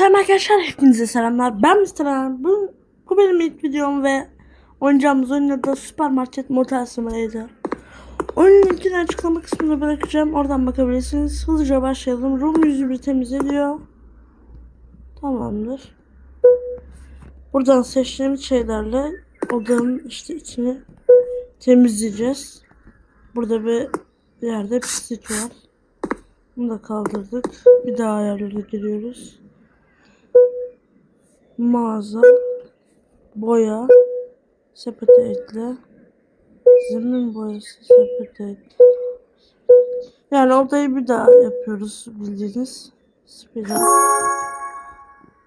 Selam arkadaşlar hepinize selamlar. Ben Mr. Bu, bu benim ilk videom ve oynayacağımız oyunda da Supermarket Motel Simulator. Oyunun linkini açıklama kısmına bırakacağım. Oradan bakabilirsiniz. Hızlıca başlayalım. Room yüzü bir temizliyor. Tamamdır. Buradan seçtiğimiz şeylerle odanın işte içini temizleyeceğiz. Burada bir yerde pislik var. Bunu da kaldırdık. Bir daha ayarlara giriyoruz. Mağaza. Boya. Sepete ekle. Zemin boyası sepete ekle. Yani odayı bir daha yapıyoruz bildiğiniz. Up.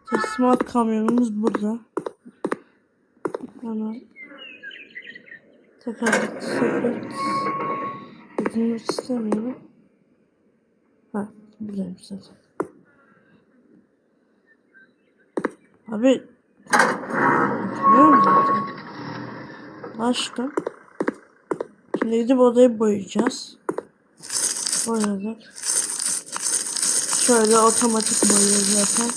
Teslimat kamyonumuz burada. Hemen tekrar sepet edilmek istemiyorum. Ha, buradayım zaten. Abi Bilmiyorum zaten. Açtım. Şimdi gidip odayı boyayacağız. Boyadık. Şöyle otomatik boyuyor zaten.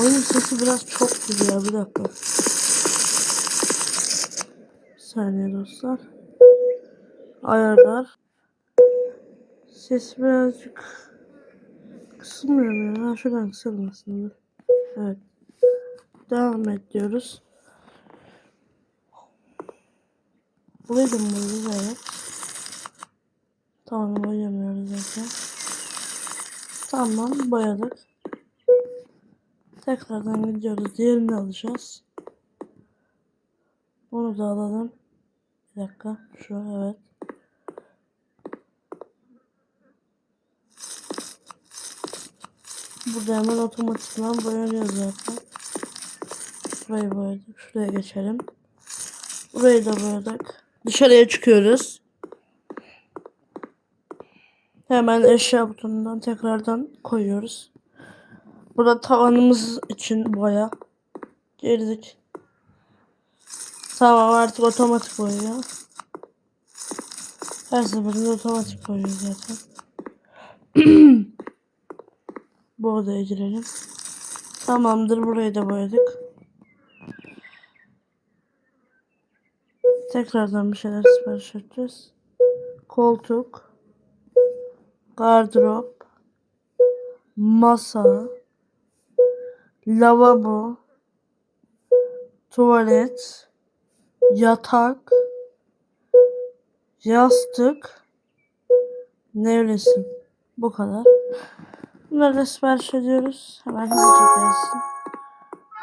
Oyunun sesi biraz çok geliyor. Bir dakika. Bir saniye dostlar. Ayarlar. Ses birazcık kısılmıyor ya? Şuradan kısılmasın. Evet. Devam et diyoruz. Boyayacağız? Evet. Tamam boyamıyoruz zaten. Tamam boyadık. Tekrardan gidiyoruz. Diğerini alacağız. Bunu da alalım. Bir dakika. Şu evet. Burada hemen otomatikman boyanıyor zaten. Burayı boyadık. Şuraya geçelim. Burayı da boyadık. Dışarıya çıkıyoruz. Hemen eşya butonundan tekrardan koyuyoruz. Burada tavanımız için boya. Girdik. Tamam artık otomatik boyuyor. Her seferinde otomatik boyuyor zaten. Bu odaya girelim. Tamamdır burayı da boyadık. Tekrardan bir şeyler sipariş edeceğiz. Koltuk. Gardırop. Masa. Lavabo. Tuvalet. Yatak. Yastık. Nevresim. Bu kadar. Bunları da sipariş ediyoruz. Hemen hızlıca gelsin.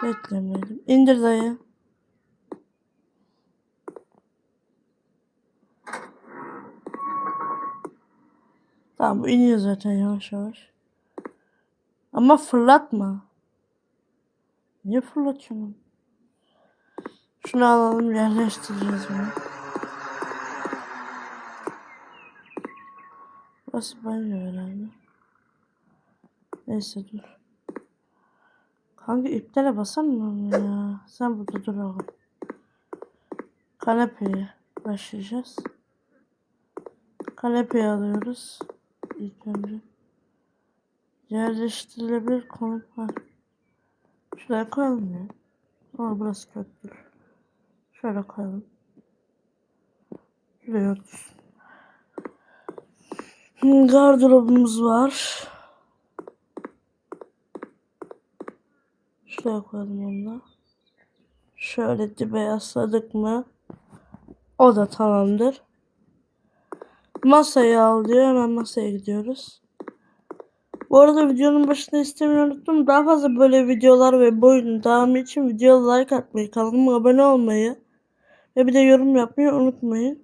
Beklemeyelim. İndir dayı. Tamam bu iniyor zaten yavaş yavaş. Ama fırlatma. Niye fırlatıyorsun? Şunu alalım yerleştireceğiz bunu. Burası banyo herhalde. Neyse dur. Kanka iptale basamıyorum ya. Sen burada dur oğlum. Kanepeye başlayacağız. Kanepeyi alıyoruz. İlk önce. Yerleştirilebilir konut var. Şuraya koyalım ya. Ama burası kötü. Şöyle koyalım. Şuraya otursun. Gardırobumuz var. Şuraya koyalım onu da. Şöyle dibe yasladık mı? O da tamamdır. Masayı al diyor. Hemen masaya gidiyoruz. Bu arada videonun başında istemeyi unuttum. Daha fazla böyle videolar ve bu oyunun devamı için videoya like atmayı, kanalıma abone olmayı ve bir de yorum yapmayı unutmayın.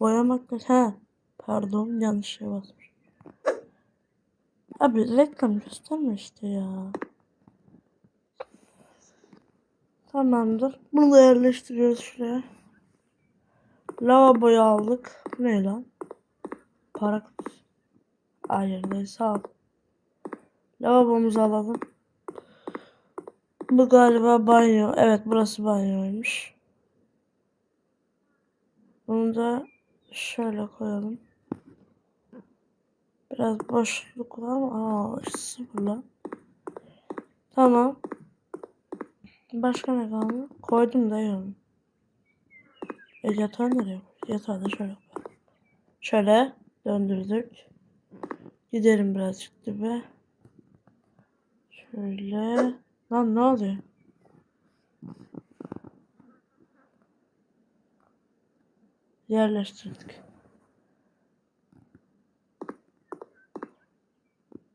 Boyamak da... He. Pardon yanlış şey basmış. Abi reklam gösterme işte ya. Tamamdır. Bunu da yerleştiriyoruz şuraya. Lavaboyu aldık. Bu ne lan? Para kutusu. Hayır neyse al. Lavabomuzu alalım. Bu galiba banyo. Evet burası banyoymuş. Bunu da şöyle koyalım. Biraz boşluk var ama aa sıfır lan. Tamam. Başka ne kaldı? Koydum da yok. E yatağı nereye koy? Yatağı da şöyle. Şöyle döndürdük. Gidelim birazcık dibe. Şöyle. Lan ne oluyor? Yerleştirdik.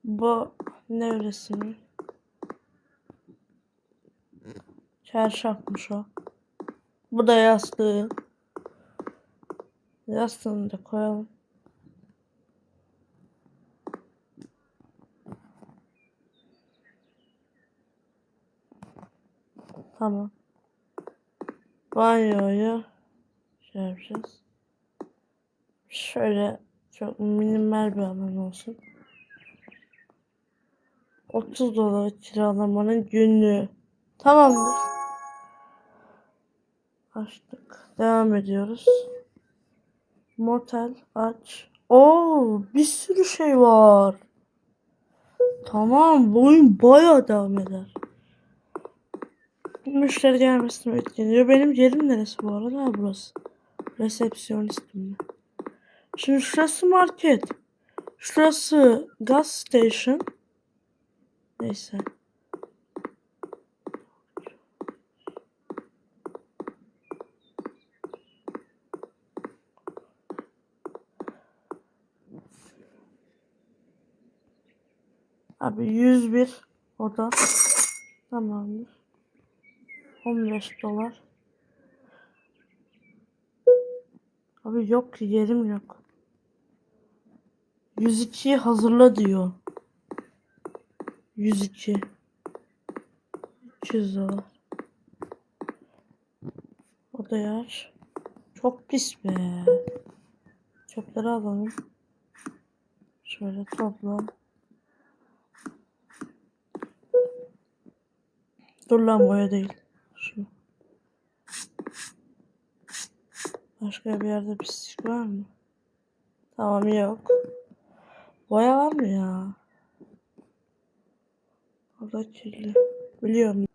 Bu ne Çarşafmış o. Bu da yastığı. Yastığını da koyalım. Tamam. Banyoyu şey yapacağız. Şöyle çok minimal bir alan olsun. 30 dolar kiralamanın günlüğü. Tamamdır. Açtık. Devam ediyoruz. Motel aç. Oo, bir sürü şey var. Tamam, bu oyun bayağı devam eder. Müşteri gelmesini bekleniyor. Benim yerim neresi bu arada? Ha, burası. Resepsiyonistim. Şimdi şurası market. Şurası gas station. Neyse. Abi 101 o da tamamdır. 15 dolar. Abi yok ki yerim yok. 102'yi hazırla diyor. 102. 300 dolar. O da yer. Çok pis be. Çöpleri alalım. Şöyle topla. Dur lan boya değil. Şu. Başka bir yerde pislik var mı? Tamam yok. Boya var mı ya? Orada kirli. Biliyorum.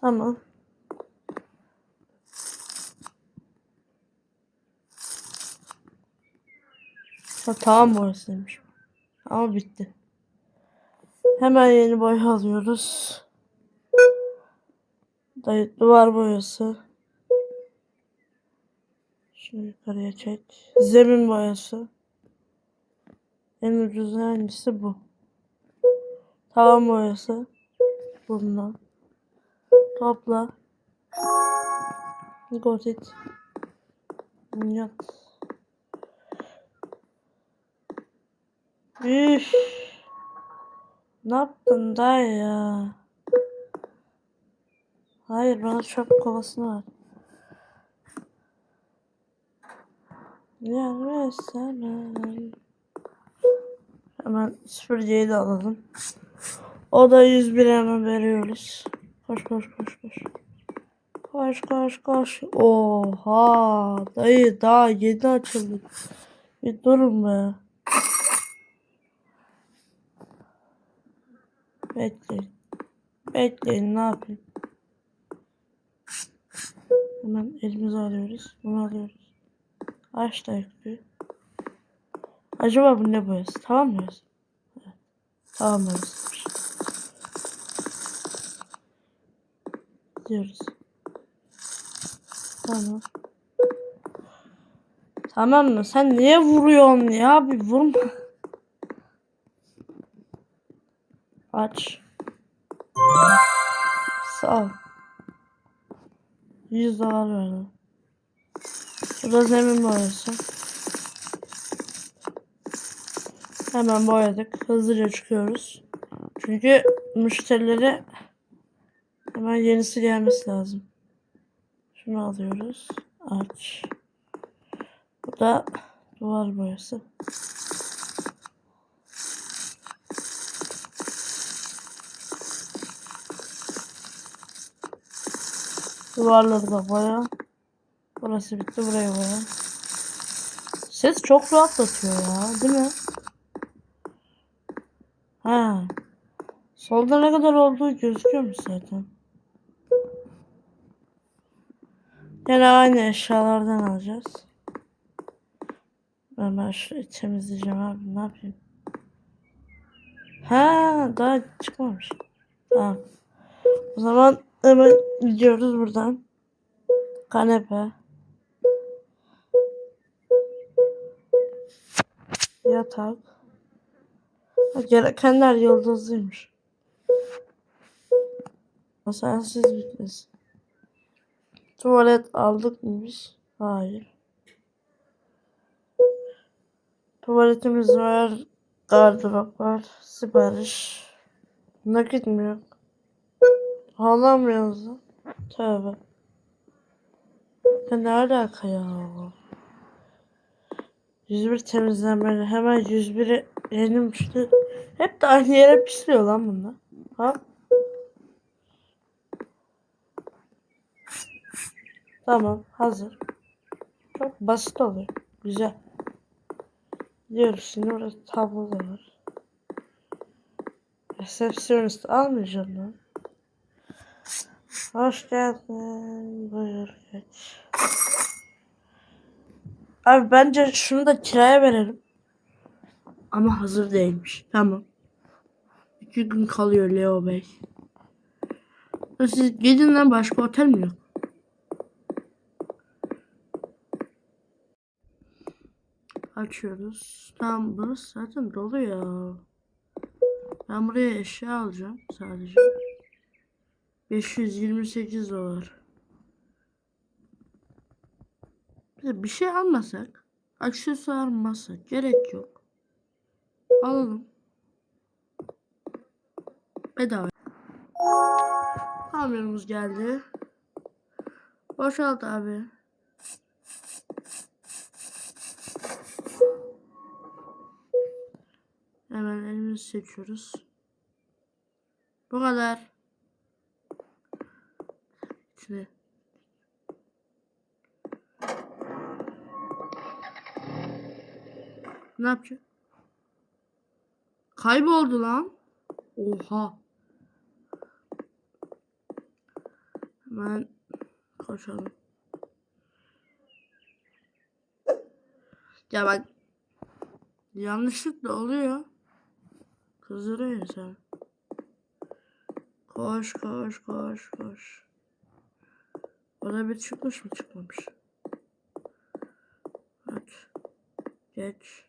Tamam. Ha, tamam boyasıymış. Ama bitti. Hemen yeni boya alıyoruz. Dayı, duvar boyası. Şunu yukarıya çek. Zemin boyası. En ucuz hangisi bu? Tavan boyası. Bundan. Topla. Gotit. Yat. Üf. Ne yaptın dayı ya? Hayır bana çöp kovasını ver. Gelmezsen Hemen süpürgeyi de alalım. O da 101 hemen veriyoruz. Koş koş koş koş. Koş koş koş. Oha dayı daha yeni açıldı. Bir durun be. Bekleyin. Bekleyin ne yapayım. Hemen elimize alıyoruz. Bunu alıyoruz. Aç da yüklüyor. Acaba bu ne boyası? Tamam mı? boyası? Evet. Tamam boyasıymış. Diyoruz. Tamam. Tamam mı? Sen niye vuruyorsun ya? Bir vurma. Aç. Sağ ol. 100 dolar verdim. Bu da zemin boyası. Hemen boyadık. Hızlıca çıkıyoruz. Çünkü müşterilere hemen yenisi gelmesi lazım. Şunu alıyoruz. Aç. Bu da duvar boyası. Duvarları da boya. Burası bitti. Buraya boya. Ses çok rahatlatıyor ya. Değil mi? Ha. Solda ne kadar olduğu gözüküyor mu zaten? Yine aynı eşyalardan alacağız. Ben, ben şurayı temizleyeceğim abi ne yapayım? Ha daha çıkmamış. Tamam. O zaman hemen gidiyoruz buradan. Kanepe. Yatak. Gerekenler yıldızlıymış. Sensiz bitmez. Tuvalet aldık mı? Hayır. Tuvaletimiz var. Gardırop var. Sipariş. Nakit mi yok? Ağlamıyoruz da. Tövbe. Ya ne alaka ya? 101 temizlenmeli. Hemen 101'e yenilmişti. Hep de aynı yere pisliyor lan bunlar. Ha? Tamam. Hazır. Çok basit oluyor. Güzel. Diyoruz şimdi orada tablo da var. Resepsiyonist almayacağım lan. Hoş geldin. Buyur geç. Abi bence şunu da kiraya verelim. Ama hazır değilmiş. Tamam. İki gün kalıyor Leo Bey. Siz gidin lan başka otel mi yok? Açıyoruz. Tamam burası zaten dolu ya. Ben buraya eşya alacağım sadece. 528 dolar. Bir şey almasak, aksesuar almasak gerek yok. Alalım. Bedava. Kamyonumuz geldi. Boşalt abi. Hemen elimizi seçiyoruz. Bu kadar. Şimdi. Ne yapacak? Kayboldu lan. Oha. Hemen koşalım. Ya bak yanlışlıkla oluyor. Kızdırıyor insan. Koş koş koş koş. Orada bir çıkmış mı çıkmamış. Aç. Geç.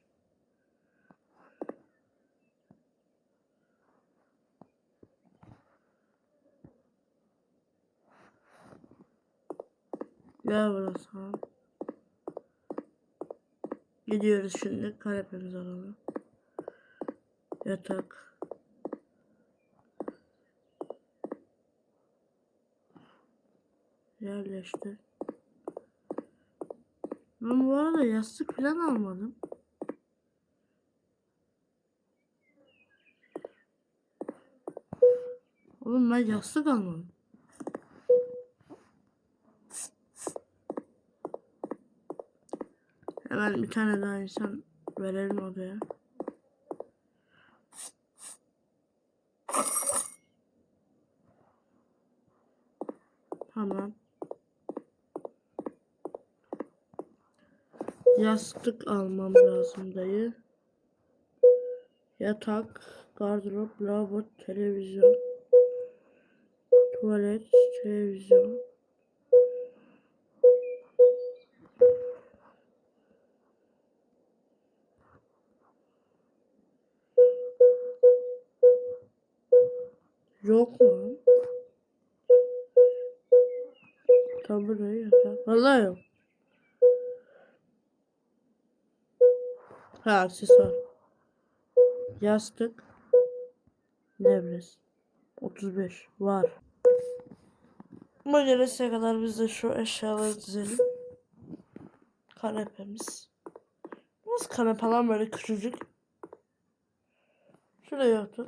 Gel burası. Gidiyoruz şimdi kanepemizi alalım. Yatak. Yerleştir. Ben bu arada yastık falan almadım. Oğlum ben yastık almadım. Hemen bir tane daha insan verelim odaya. Tamam. Yastık almam lazım dayı. Yatak, gardırop, lavabo, televizyon. Tuvalet, televizyon. Yok mu? Buraya yatak. Vallahi yok. Ha aksesuar. Yastık. Nevres. 35 var. Bu gelesiye kadar biz de şu eşyaları dizelim. Kanepemiz. Nasıl kanepe lan böyle küçücük? Şuraya otur.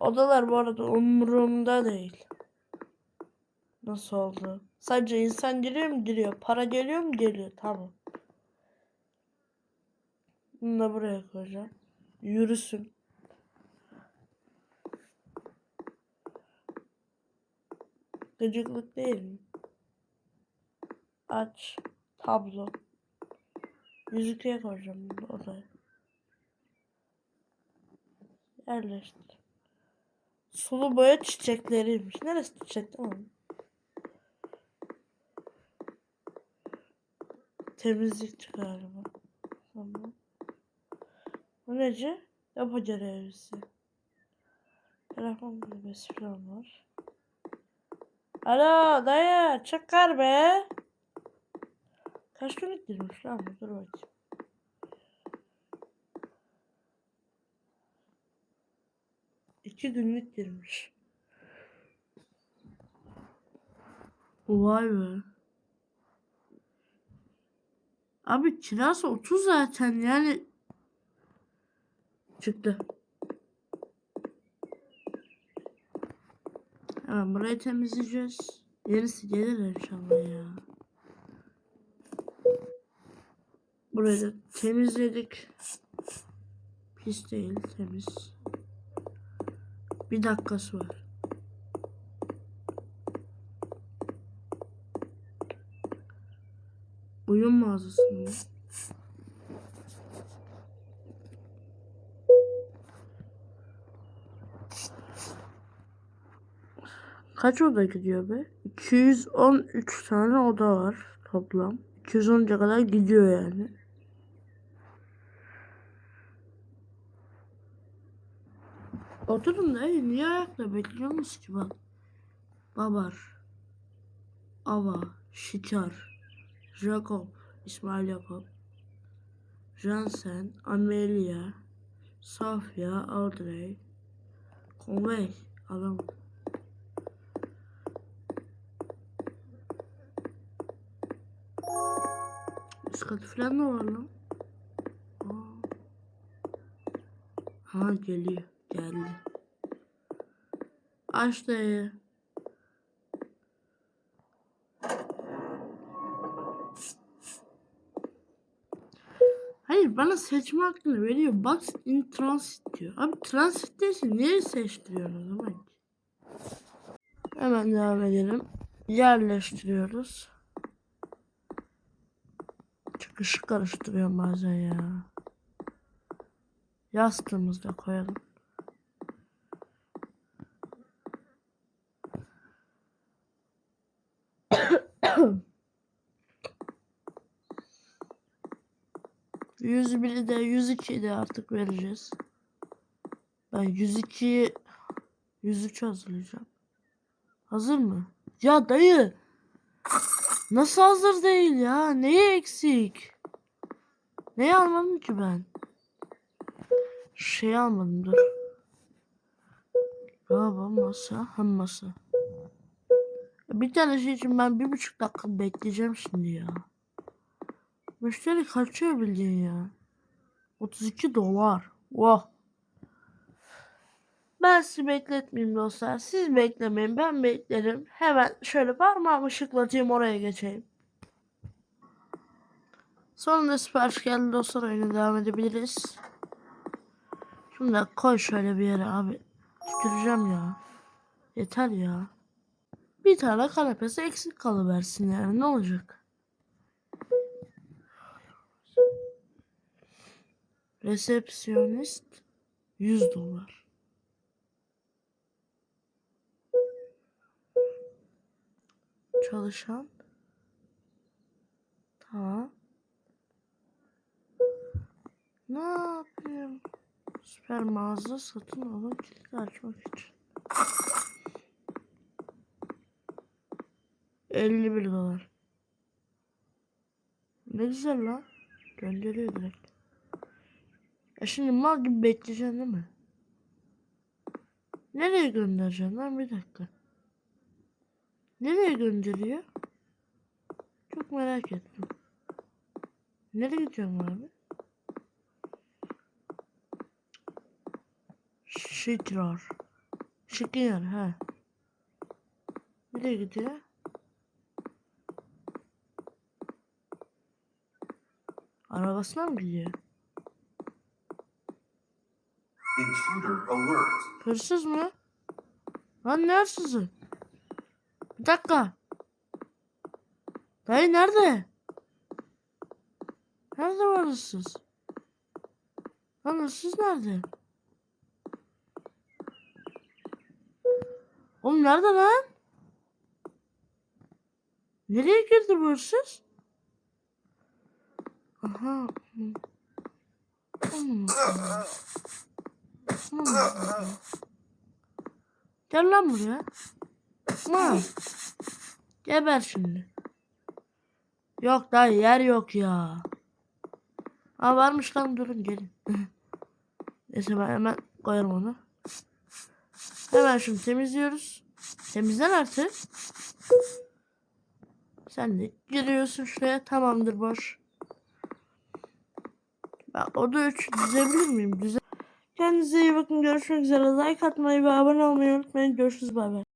Odalar bu arada umurumda değil. Nasıl oldu? Sadece insan giriyor mu? Giriyor. Para geliyor mu? Geliyor. Tamam. Bunu da buraya koyacağım. Yürüsün. Gıcıklık değil mi? Aç. Tablo. Yüzüklüğe koyacağım bunu odaya. Yerleştir. Sulu boya çiçekleriymiş. Neresi çiçek tamam Temizlikçi galiba. Tamam. Bu nece? Yapı görevlisi. Telefon kulübesi falan var. Alo dayı çıkar be. Kaç günlük girmiş lan bu? Dur bakayım. İki günlük girmiş. Vay be. Abi kirası 30 zaten yani. Çıktı. Hemen burayı temizleyeceğiz. Yenisi gelir inşallah ya. Burayı da temizledik. Pis değil temiz. Bir dakikası var. Oyun mağazası mı? Kaç oda gidiyor be? 213 tane oda var toplam. 213'e kadar gidiyor yani. Oturun da niye ayakta bekliyorsunuz ki bak. Babar. Ava. Şikar. Jacob. İsmail Jacob. Jansen. Amelia. Safya. Audrey. Conway. Adam. Katı falan da var lan. Ha geliyor. Geldi. Aç dayı. Hayır bana seçme hakkını veriyor. Box in transit diyor. Abi transit değilse niye seçtiriyorsun o zaman? Hemen devam edelim. Yerleştiriyoruz. Çıkışı karıştırıyorum bazen ya. Yastığımızı da koyalım. Yüz biri de 102'yi de artık vereceğiz. Ben 102'yi 103 hazırlayacağım. Hazır mı? Ya dayı. Nasıl hazır değil ya? Neyi eksik? Neyi almadım ki ben? Şey almadım dur. Galiba masa. Hem masa. Bir tane şey için ben bir buçuk dakika bekleyeceğim şimdi ya. Müşteri kaçıyor bildiğin ya. 32 dolar. Wow. Ben sizi bekletmeyeyim dostlar. Siz beklemeyin. Ben beklerim. Hemen şöyle parmağımı ışıklatayım oraya geçeyim. Sonunda sipariş geldi dostlar. Oyuna devam edebiliriz. Da koy şöyle bir yere abi. Tüküreceğim ya. Yeter ya. Bir tane kanepesi eksik kalıversin yani ne olacak? Resepsiyonist 100 dolar. Çalışan Tamam. Ne yapayım? Süper mağaza satın alın kilidi açmak için. 51 dolar. Ne güzel lan. Gönderiyor direkt. Ya şimdi mal gibi bekleyeceksin değil mi? Nereye göndereceksin lan bir dakika. Nereye gönderiyor? Çok merak ettim. Nereye gidiyorum abi? Şikrar. Şikrar ha. Nereye gidiyor? Arabasına mı gidiyor? Intruder alert. Hırsız mı? Lan ne hırsızı? Bir dakika. Dayı nerede? Nerede var hırsız? Lan hırsız nerede? Oğlum nerede lan? Nereye girdi bu hırsız? Aha. Gel lan buraya. Ma. Geber şimdi. Yok daha yer yok ya. Aa varmış lan durun gelin. Neyse ben hemen koyarım onu. Hemen şunu temizliyoruz. Temizlen artık. Sen de giriyorsun şuraya. Tamamdır boş. Ben oda 3 dizebilir miyim? Dize Kendinize iyi bakın. Görüşmek üzere. Like atmayı ve abone olmayı unutmayın. Görüşürüz. Bay bay.